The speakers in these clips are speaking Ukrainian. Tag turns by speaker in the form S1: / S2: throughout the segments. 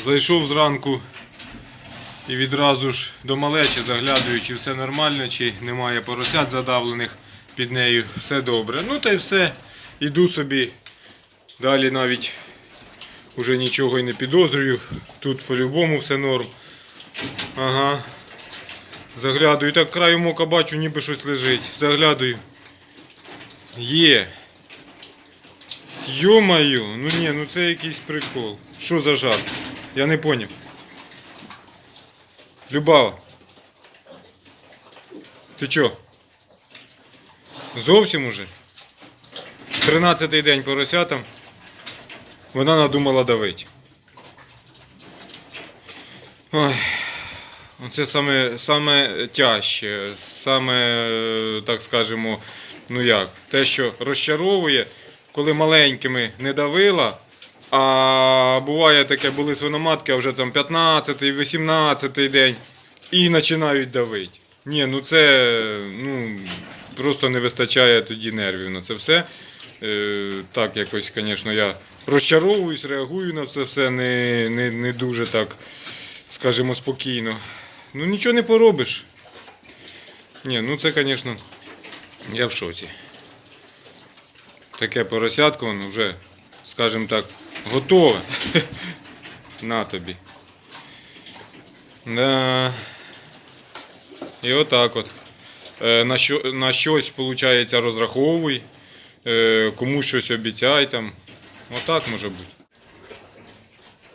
S1: Зайшов зранку і відразу ж до малечі заглядаю, чи все нормально, чи немає поросят задавлених під нею. Все добре. Ну та й все. Іду собі. Далі навіть уже нічого і не підозрюю. Тут по-любому все норм. Ага. Заглядаю. Так краєм ока бачу, ніби щось лежить. Заглядаю. Є. Йо-моє, ну ні, ну це якийсь прикол. Що за жарт? Я не поняв. Любава. Ти чо? Зовсім уже? 13-й день поросятам. Вона надумала давити. Ой. Це саме, саме тяжче, саме, е, так скажемо, ну як, те, що розчаровує, коли маленькими не давила, а буває таке, були свиноматки, а вже там 15-й, 18-й день і починають давити. Ні, ну це ну, просто не вистачає тоді нервів на це все. Е, так, якось, звісно, я розчаровуюсь, реагую на це все не, не, не дуже так, скажімо, спокійно. Ну нічого не поробиш. Ні, ну це, звісно, я в шоці. Таке поросятко, воно вже, скажімо так, готове. На тобі. Да. І отак от. Е, На, що, на щось, виходить, розраховуй, е, комусь щось обіцяй там. Отак може бути.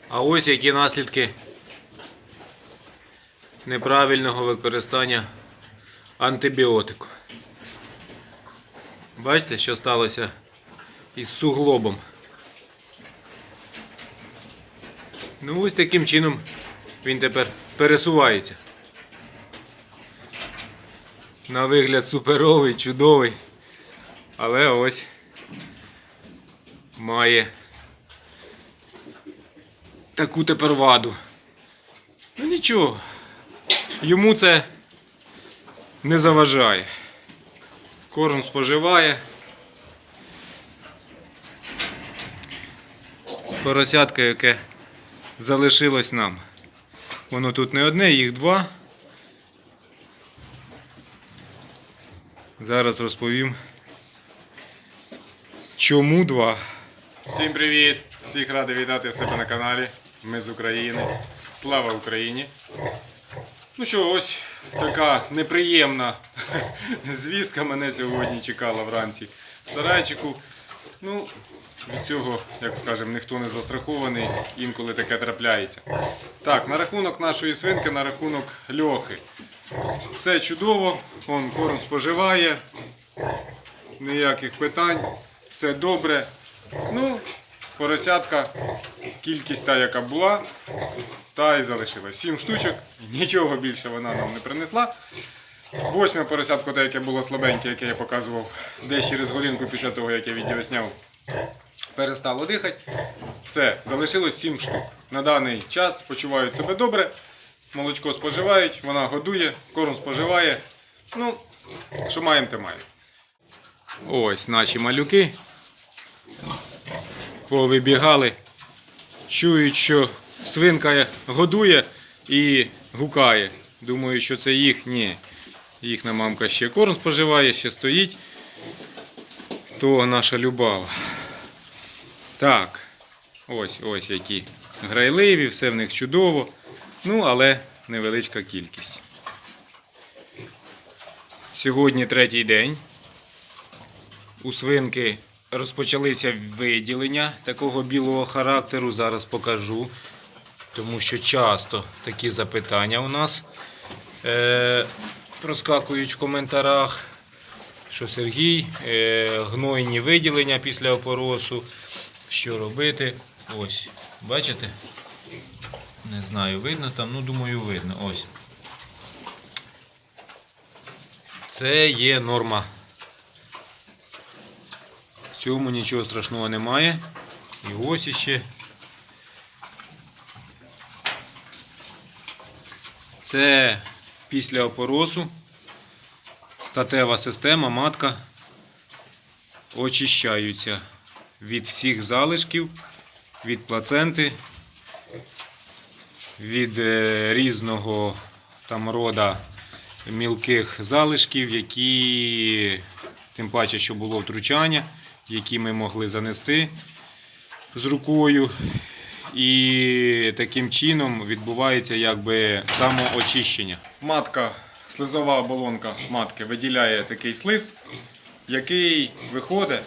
S1: А ось які наслідки неправильного використання антибіотику. Бачите, що сталося із суглобом. Ну ось таким чином він тепер пересувається. На вигляд суперовий, чудовий. Але ось має таку тепер ваду. Ну нічого, йому це не заважає. Корм споживає. Поросятка, яке залишилось нам. Воно тут не одне, їх два. Зараз розповім. Чому два? Всім привіт! Всіх радий вітати себе на каналі. Ми з України. Слава Україні! Ну що, ось така неприємна звістка мене сьогодні чекала вранці в сарайчику. Ну, від цього, як скажемо, ніхто не застрахований, інколи таке трапляється. Так, на рахунок нашої свинки, на рахунок льохи. Все чудово, он корм споживає, ніяких питань, все добре. Ну, поросятка, кількість та, яка була, та і залишилась. Сім штучок, нічого більше вона нам не принесла. Восьме поросятко, те, яке було слабеньке, яке я показував десь через годинку після того, як я відео зняв, перестало дихати. Все, залишилось 7 штук. На даний час почувають себе добре, молочко споживають, вона годує, корм споживає. Ну, що маємо, те маємо. Ось наші малюки. Повибігали. Чують, що свинка годує і гукає. Думаю, що це їх. Ні. Їхня мамка ще корм споживає, ще стоїть. То наша любава. Так. Ось ось які грайливі, все в них чудово. Ну, але невеличка кількість. Сьогодні третій день. У свинки розпочалися виділення такого білого характеру. Зараз покажу. Тому що часто такі запитання у нас е, проскакують в коментарях. Що Сергій, е, гнойні виділення після опоросу. Що робити? Ось, бачите? Не знаю, видно там, ну думаю, видно. Ось. Це є норма. В цьому нічого страшного немає. І ось іще. Це після опоросу статева система, матка очищаються від всіх залишків, від плаценти від е, різного там рода мілких залишків, які, тим паче, що було втручання, які ми могли занести з рукою. І таким чином відбувається якби самоочищення. Матка, слизова оболонка матки виділяє такий слиз, який виходить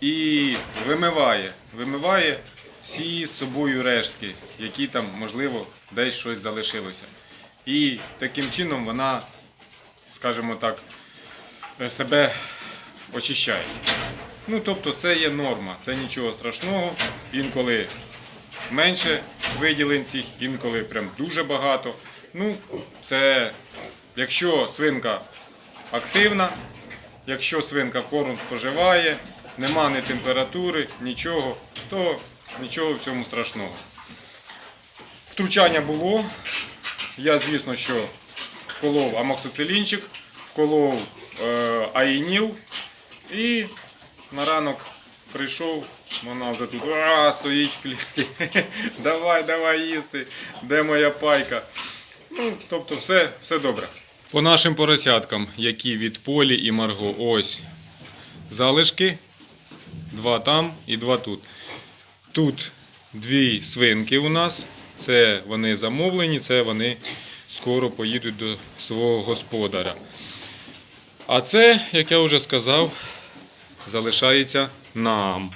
S1: і вимиває, вимиває всі з собою рештки, які там, можливо, десь щось залишилося. І таким чином вона, скажімо так, себе очищає. Ну, тобто це є норма, це нічого страшного. Інколи менше виділень цих, інколи прям дуже багато. Ну, це якщо свинка активна, якщо свинка корм споживає, нема ні температури, нічого, то нічого в цьому страшного. Втручання було. Я, звісно, що вколов амоксицилінчик, вколов е, аїніл і на ранок прийшов, вона вже тут а, стоїть в клітці. давай, давай їсти, де моя пайка. Ну, тобто все, все добре. По нашим поросяткам, які від полі і Марго, ось залишки. Два там і два тут. Тут дві свинки у нас. Це вони замовлені, це вони скоро поїдуть до свого господаря. А це, як я вже сказав, залишається нам,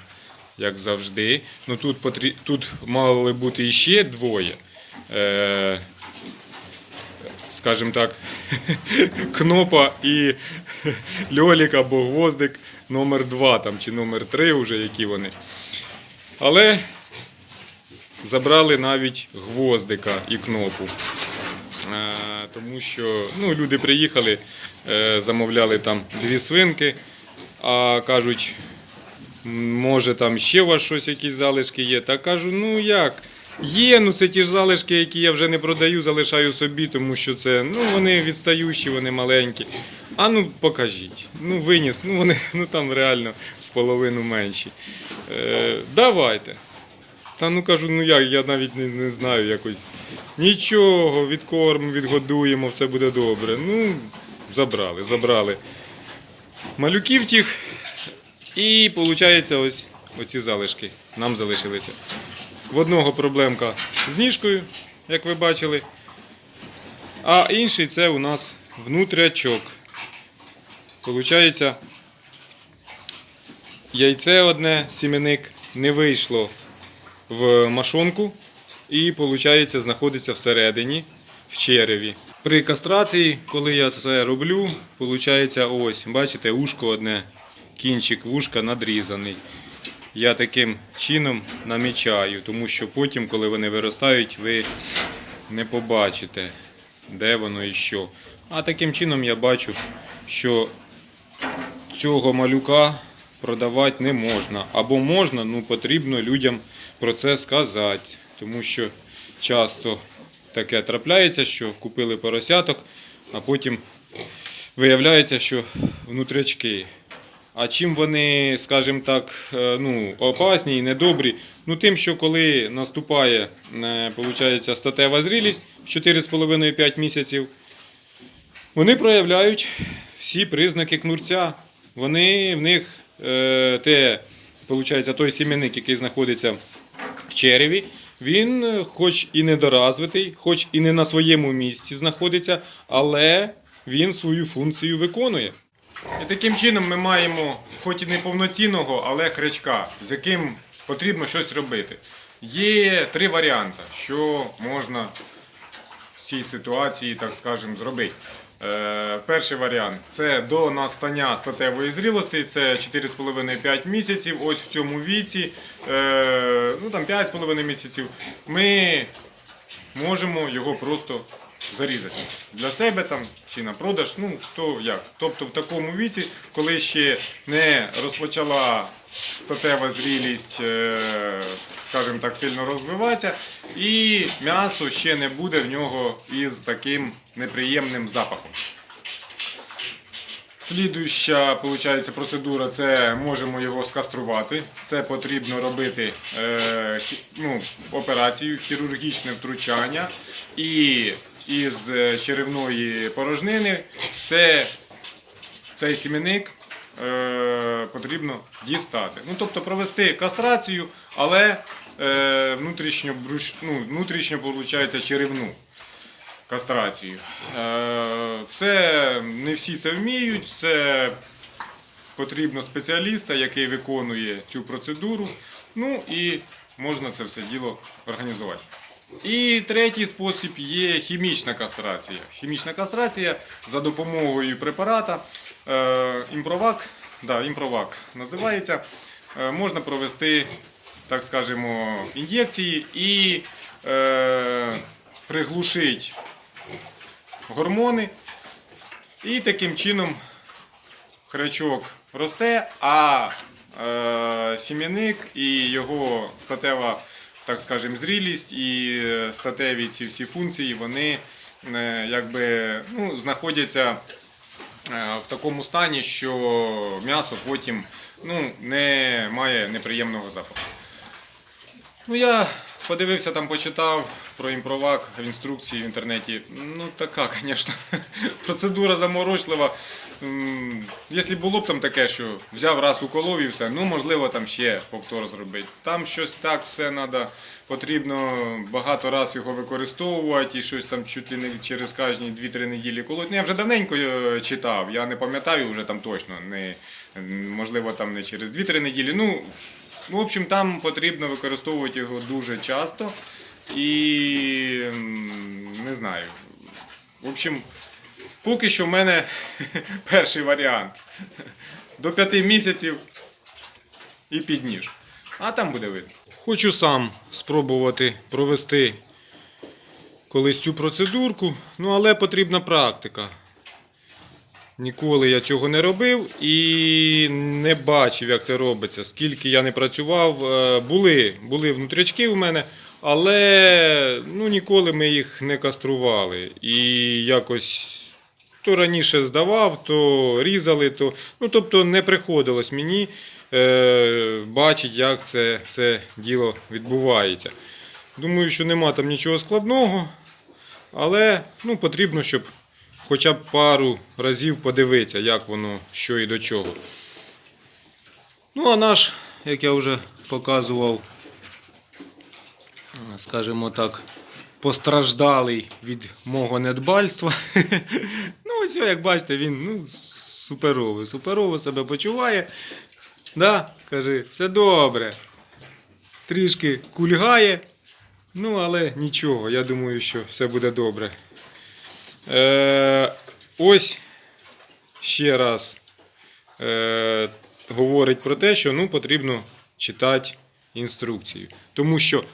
S1: як завжди. Ну, тут, потрі... тут мали бути іще двоє. Е... Скажімо так, Кнопа і Льолік або Гвоздик номер 2 там, чи номер 3 вже які вони. Але забрали навіть гвоздика і кнопу. Е, Тому що ну, люди приїхали, е, замовляли там дві свинки, а кажуть, може там ще у вас щось, якісь залишки є. Та кажу, ну як? Є, ну це ті ж залишки, які я вже не продаю, залишаю собі, тому що це ну вони відстаючі, вони маленькі. А ну покажіть. Ну виніс, ну вони ну там реально в половину менші. Е, давайте. Та ну кажу, ну як, я навіть не, не знаю якось. Нічого, відкормимо, відгодуємо, все буде добре. Ну, забрали, забрали. Малюків тих. І виходить ось оці залишки. Нам залишилися. В одного проблемка з ніжкою, як ви бачили. А інший це у нас внутрячок. Получається, яйце одне, сіменник, не вийшло в машонку і, виходить, знаходиться всередині, в череві. При кастрації, коли я це роблю, виходить ось, бачите, ушко одне, кінчик вушка надрізаний. Я таким чином намічаю, тому що потім, коли вони виростають, ви не побачите, де воно і що. А таким чином я бачу, що цього малюка продавати не можна. Або можна, ну потрібно людям про це сказати. Тому що часто таке трапляється, що купили поросяток, а потім виявляється, що внутрячки. А чим вони, скажімо так, е, ну, опасні і недобрі? Ну тим, що коли наступає, е, получається, статева зрілість 4,5-5 місяців, вони проявляють всі признаки кнурця. Вони в них е, те, виходить, той сім'яник, який знаходиться в череві, він е, хоч і недоразвитий, хоч і не на своєму місці знаходиться, але він свою функцію виконує. І таким чином ми маємо, хоч і не повноцінного, але хрячка, з яким потрібно щось робити. Є три варіанти, що можна в цій ситуації, так скажемо, зробити. Е, перший варіант це до настання статевої зрілості, це 4,5-5 місяців. Ось в цьому віці, е, ну там 5,5 місяців, ми можемо його просто зарізати для себе там чи на продаж, ну хто як. Тобто в такому віці, коли ще не розпочала статева зрілість, е, скажімо так, сильно розвиватися, і м'ясо ще не буде в нього із таким неприємним запахом. Слідуюча виходить, процедура це можемо його скаструвати. Це потрібно робити е, ну, операцію, хірургічне втручання. І із е, черевної порожнини це цей сім'яник е, потрібно дістати. Ну, тобто провести кастрацію, але е, внутрішньо, ну, внутрішньо виходить, черевну кастрацію. Е, це не всі це вміють, це потрібно спеціаліста, який виконує цю процедуру. Ну і можна це все діло організувати. І третій спосіб є хімічна кастрація. Хімічна кастрація за допомогою препарата е, імпровак, да, імпровак називається. Е, можна провести, так скажемо, ін'єкції і е, приглушити гормони. І таким чином хрячок росте, а е, сім'яник і його статева, так скажемо, зрілість і е, статеві ці всі функції, вони е, якби ну, знаходяться е, в такому стані, що м'ясо потім ну, не має неприємного запаху. Ну, я подивився там, почитав про імпровак в інструкції в інтернеті. Ну, така, звісно, процедура заморочлива. Якщо було б там таке, що взяв раз уколов і все, ну можливо там ще повтор зробити. Там щось так все треба, потрібно багато разів його використовувати і щось там чуть ли не через кожні 2-3 неділі колоть. Ну, я вже давненько е, читав, я не пам'ятаю вже там точно, не, можливо там не через 2-3 неділі. Ну, в общем, там потрібно використовувати його дуже часто. І не знаю. В общем, поки що в мене перший варіант. До 5 місяців і під ніж. А там буде видно. Хочу сам спробувати провести колись цю процедурку, ну але потрібна практика. Ніколи я цього не робив і не бачив, як це робиться. Скільки я не працював, Е, були, були внутрячки у мене, але ну, ніколи ми їх не кастрували. І якось то раніше здавав, то різали, то. Ну, тобто не приходилось мені е, бачити, як це все діло відбувається. Думаю, що нема там нічого складного, але ну, потрібно, щоб хоча б пару разів подивитися, як воно, що і до чого. Ну, а наш, як я вже показував, скажімо так, постраждалий від мого недбальства. ось, як бачите, він ну, суперовий, суперово себе почуває. Да, каже, все добре. Трішки кульгає, ну, але нічого, я думаю, що все буде добре. Е, ось ще раз е, говорить про те, що ну, потрібно читати інструкцію. Тому що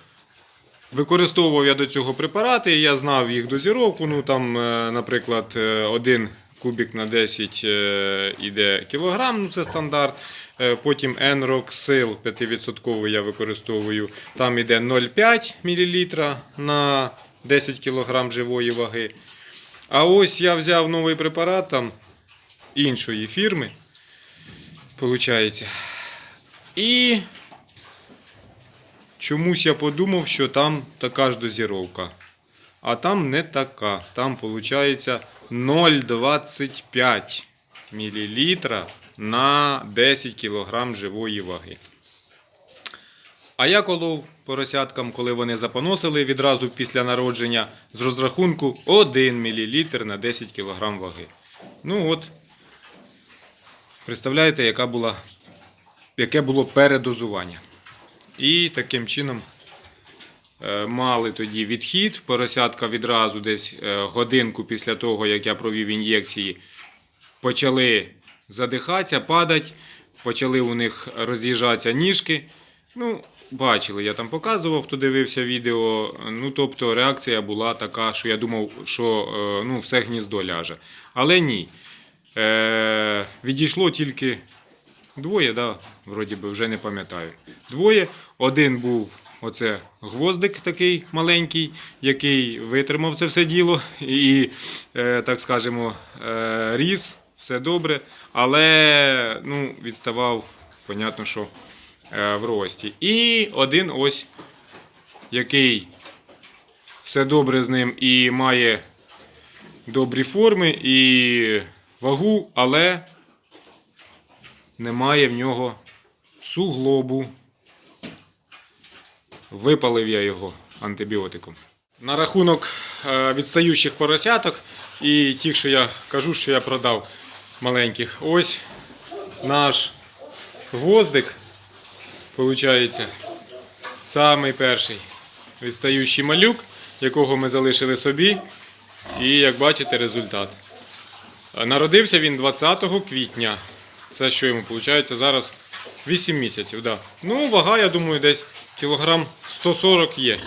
S1: використовував я до цього препарати, я знав їх дозіровку. Ну, там, е, наприклад, е, один кубик на 10 е, іде кілограм, ну це стандарт. Потім Enroxil 5% я використовую. Там іде 0,5 мл на 10 кг живої ваги. А ось я взяв новий препарат там іншої фірми. Получається. І чомусь я подумав, що там така ж дозіровка. А там не така. Там виходить 0,25 мл на 10 кг живої ваги. А я колов поросяткам, коли вони запоносили відразу після народження з розрахунку 1 мл на 10 кг ваги. Ну от, представляєте, яка була, яке було передозування. І таким чином е, мали тоді відхід. Поросятка відразу десь е, годинку після того, як я провів ін'єкції, почали задихатися, падати, почали у них роз'їжджатися ніжки. Ну, бачили, я там показував, хто дивився відео. Ну, тобто реакція була така, що я думав, що е, ну, все гніздо ляже. Але ні. Е, відійшло тільки двоє, да, вроді би, вже не пам'ятаю. Двоє. Один був оце гвоздик такий маленький, який витримав це все діло і, е, так скажемо, е, ріс все добре, але ну, відставав, понятно, що е, в рості. І один ось, який все добре з ним і має добрі форми і вагу, але немає в нього суглобу. Випалив я його антибіотиком. На рахунок е, відстаючих поросяток і тих, що я кажу, що я продав маленьких. Ось наш гвоздик, виходить, самий перший відстаючий малюк, якого ми залишили собі. І як бачите, результат. Е, Народився він 20 квітня. Це що йому виходить зараз 8 місяців. Да. Ну, вага, я думаю, десь кілограм 140 є.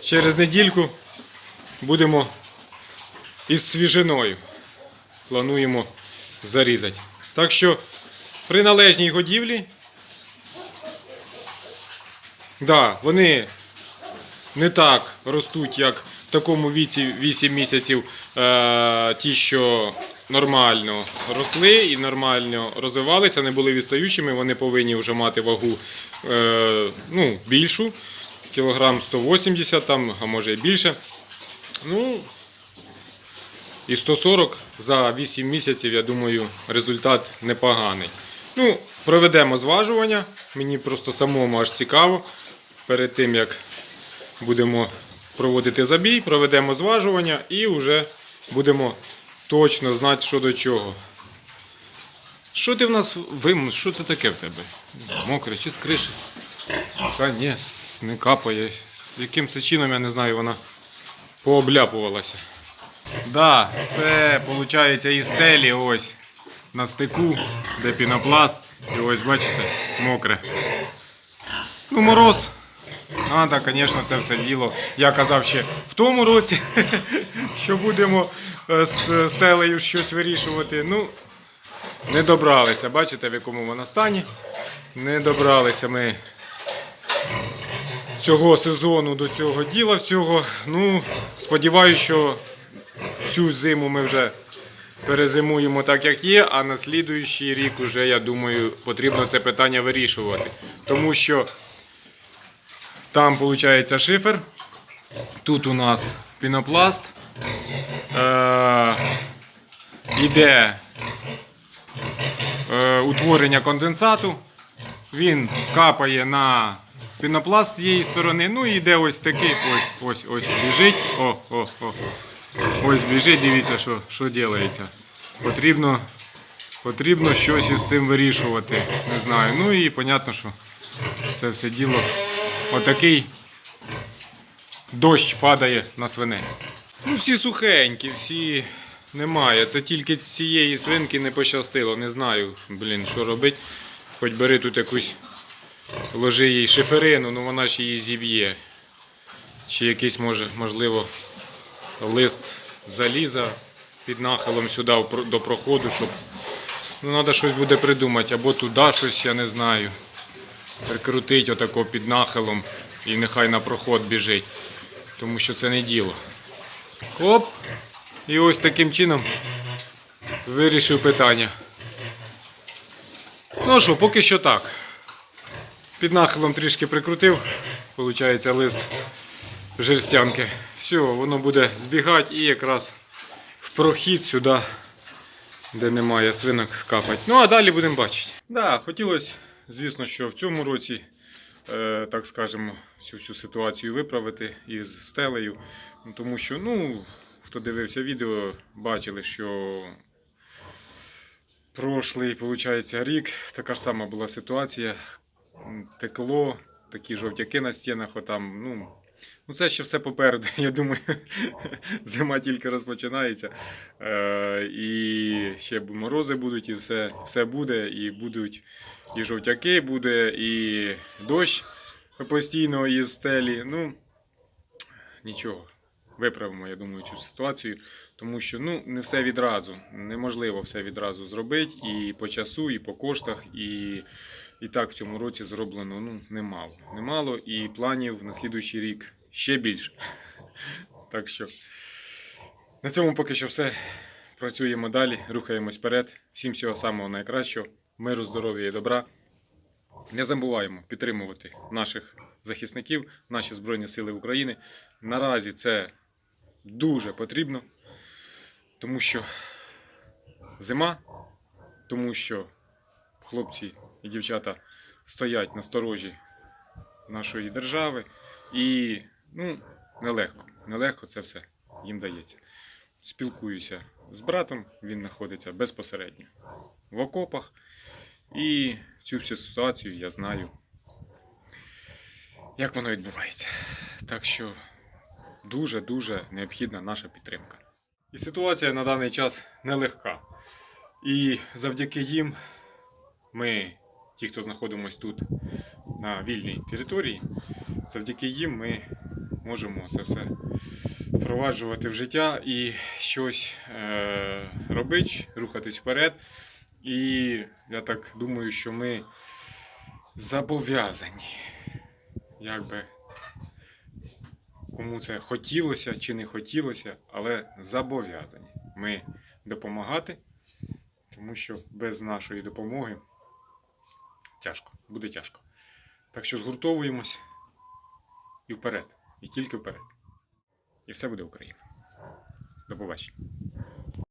S1: Через недільку будемо із свіжиною. Плануємо зарізати. Так що при належній годівлі. Да, вони не так ростуть, як в такому віці 8 місяців е, ті, що нормально росли і нормально розвивалися, не були відстаючими, вони повинні вже мати вагу е, ну, більшу, кілограм 180, там, а може і більше. Ну, і 140 за 8 місяців, я думаю, результат непоганий. Ну, проведемо зважування. Мені просто самому аж цікаво. Перед тим як будемо проводити забій, проведемо зважування і вже будемо точно знати, що до чого. Що ти в нас вим... Що це таке в тебе? Мокре чи з криші? Та ні, не капає. Яким це чином, я не знаю, вона пообляпувалася. Да, це виходить із стелі ось на стику, де пінопласт. І ось бачите, мокре. Ну, мороз. Надо, звісно, це все діло. Я казав ще в тому році, що будемо е, з стелею щось вирішувати. Ну, не добралися. Бачите, в якому вона стані. Не добралися ми цього сезону до цього діла всього. Ну, сподіваюся, що цю зиму ми вже перезимуємо так, як є, а на слідуючий рік вже, я думаю, потрібно це питання вирішувати. Тому що там виходить шифер, тут у нас пінопласт. Е, іде е, утворення конденсату. Він капає на пінопласт з цієї сторони. Ну і йде ось такий. Ось, ось, ось біжить. О, о, о. Ось біжить, дивіться, що, що робиться. Потрібно, потрібно щось із цим вирішувати. Не знаю. Ну і понятно, що це все діло. Отакий дощ падає на свиней. Ну, всі сухенькі, всі немає. Це тільки цієї свинки не пощастило. Не знаю, блін, що робити. Хоч бери тут якусь ложи їй шиферину, ну вона ж її зіб'є. Чи якийсь може, можливо, лист заліза під нахилом сюди до проходу, щоб. Ну, треба щось буде придумати. Або туди щось, я не знаю. Прикрутить отако під нахилом і нехай на проход біжить. Тому що це не діло. Хоп! І ось таким чином вирішив питання. Ну що, поки що так. Під нахилом трішки прикрутив, виходить лист жерстянки. Все, воно буде збігати і якраз в прохід сюди, де немає свинок, капать. Ну а далі будемо бачити. Да, хотілося, звісно, що в цьому році, е, так скажемо, всю всю ситуацію виправити із стелею. Тому що, ну, хто дивився відео, бачили, що прошлий, виходить, рік така ж сама була ситуація. Текло, такі жовтяки на стінах, отам, ну. Ну, це ще все попереду. Я думаю, зима тільки розпочинається. Е, і ще морози будуть, і все, все буде. І будуть і жовтяки, буде, і дощ постійно із стелі. Ну, нічого. Виправимо, я думаю, цю ситуацію. Тому що ну, не все відразу. Неможливо все відразу зробити. І по часу, і по коштах, і, і так в цьому році зроблено ну, немало. Немало, і планів на слідуючий рік ще більше. Так що на цьому поки що все. Працюємо далі, рухаємось вперед. Всім всього самого найкращого, миру, здоров'я і добра. Не забуваємо підтримувати наших захисників, наші Збройні Сили України. Наразі це дуже потрібно, тому що зима, тому що хлопці і дівчата стоять на сторожі нашої держави. І ну, нелегко, нелегко це все їм дається. Спілкуюся з братом, він знаходиться безпосередньо в окопах. І цю всю ситуацію я знаю, як воно відбувається. Так що дуже-дуже необхідна наша підтримка. І ситуація на даний час нелегка. І завдяки їм ми, ті, хто знаходимося тут на вільній території, завдяки їм ми можемо це все впроваджувати в життя і щось е- робити, рухатись вперед. І я так думаю, що ми зобов'язані, як би кому це хотілося чи не хотілося, але зобов'язані ми допомагати, тому що без нашої допомоги тяжко, буде тяжко. Так що згуртовуємось і вперед, і тільки вперед. І все буде Україна. До побачення.